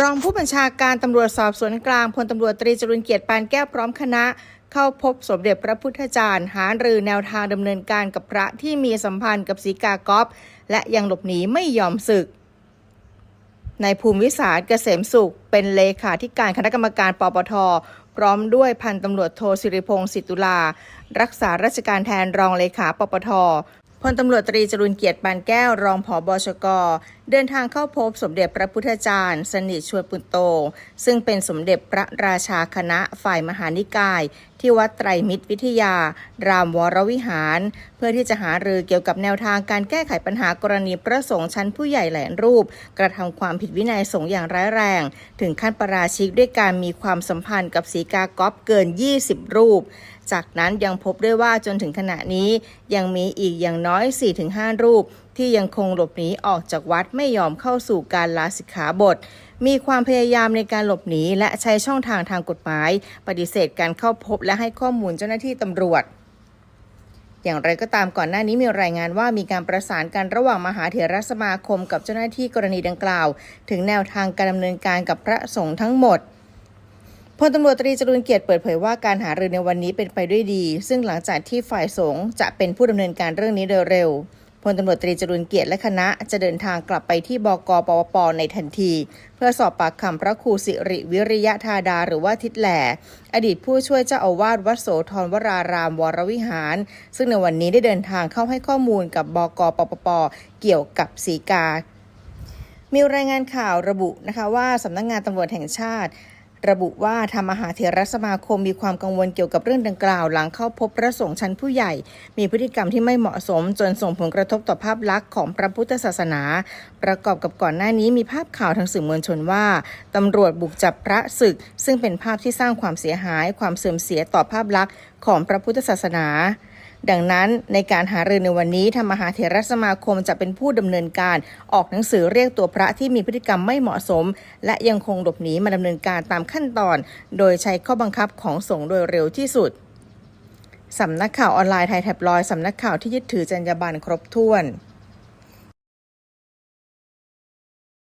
รองผู้บัญชาการตำรวจสอบสวนกลางพลตำรวจตรีจรุนเกียรติปานแก้วพร้อมคณะ เข้าพบสมเด็จพระพุทธจารย์ หารือแนวทางดำเนินการกับพระที่มีสัมพันธ์กับสีกากอฟและยังหลบหนีไม่ยอมศึกในภูมิวิสารเกษมสุข เป็นเลขาธิการคณะกรรมการปปท พร้อมด้วยพันตำรวจโทสิริพงศ์สิตุลา รักษาราชการแทนรองเลขาปปท พลตำรวจตรีจรุนเกียรติปานแก้วรองผอบชก เดินทางเข้าพบสมเด็จพระพุทธจารย์ สนิทชวนปุตโต ซึ่งเป็นสมเด็จพระราชาคณะฝ่ายมหานิกาย ที่วัดไตรมิตรวิทยา รามวรวิหาร เพื่อที่จะหารือเกี่ยวกับแนวทางการแก้ไขปัญหากรณีพระสงฆ์ชั้นผู้ใหญ่หลายรูป กระทำความผิดวินัยสงฆ์อย่างร้ายแรง ถึงขั้นประราชิกด้วยการมีความสัมพันธ์กับสีกากอฟเกิน 20 รูปจากนั้นยังพบด้วยว่าจนถึงขณะนี้ยังมีอีกอย่างน้อย 4-5 รูป ที่ยังคงหลบหนีออกจากวัดไม่ยอมเข้าสู่การลาสิกขาบท มีความพยายามในการหลบหนีและใช้ช่องทางทางกฎหมาย ปฏิเสธการเข้าพบและให้ข้อมูลเจ้าหน้าที่ตำรวจอย่างไรก็ตามก่อนหน้านี้มีรายงานว่ามีการประสานกันระหว่างมหาเถรสมาคมกับเจ้าหน้าที่กรณีดังกล่าว ถึงแนวทางการดำเนินการกับพระสงฆ์ทั้งหมด พลตำรวจตรีจรุนเกียรติเปิดเผยว่าการหารือในวันนี้เป็นไปด้วยดี ซึ่งหลังจากที่ฝ่ายสงฆ์จะเป็นผู้ดำเนินการเรื่องนี้โดยเร็วพลตำรวจตรีจรุนเกียรติและคณะจะเดินทางกลับไปที่บกปวปในทันที เพื่อสอบปากคำพระครูสิริวิริยะธาดาหรือว่าทิดแหล่ อดีตผู้ช่วยเจ้าอาวาสวัดโสธรวรารามวรวิหาร ซึ่งในวันนี้ได้เดินทางเข้าให้ข้อมูลกับบกปปปเกี่ยวกับสีกามีรายงานข่าวระบุนะคะว่าสำนักงงานตำรวจแห่งชาติ ระบุว่าธรรมหาเถรสมาคมมีความกังวลเกี่ยวกับเรื่องดังกล่าว หลังเข้าพบพระสงฆ์ชั้นผู้ใหญ่ มีพฤติกรรมที่ไม่เหมาะสม จนส่งผลกระทบต่อภาพลักษณ์ของพระพุทธศาสนา ประกอบกับก่อนหน้านี้มีภาพข่าวทางสื่อมวลชนว่าตำรวจบุกจับพระศึก ซึ่งเป็นภาพที่สร้างความเสียหาย ความเสื่อมเสียต่อภาพลักษณ์ของพระพุทธศาสนา ดังนั้นในการหารือในวันนี้ธรรมหาเถรสมาคมจะเป็นผู้ดำเนินการออกหนังสือเรียกตัวพระที่มีพฤติกรรมไม่เหมาะสม และยังคงหลบหนีมาดำเนินการตามขั้นตอน โดยใช้ข้อบังคับของสงฆ์โดยเร็วที่สุดสำนักข่าวออนไลน์ไทยแท็บลอยสำนักข่าวที่ยึดถือจรรยาบรรณครบถ้วน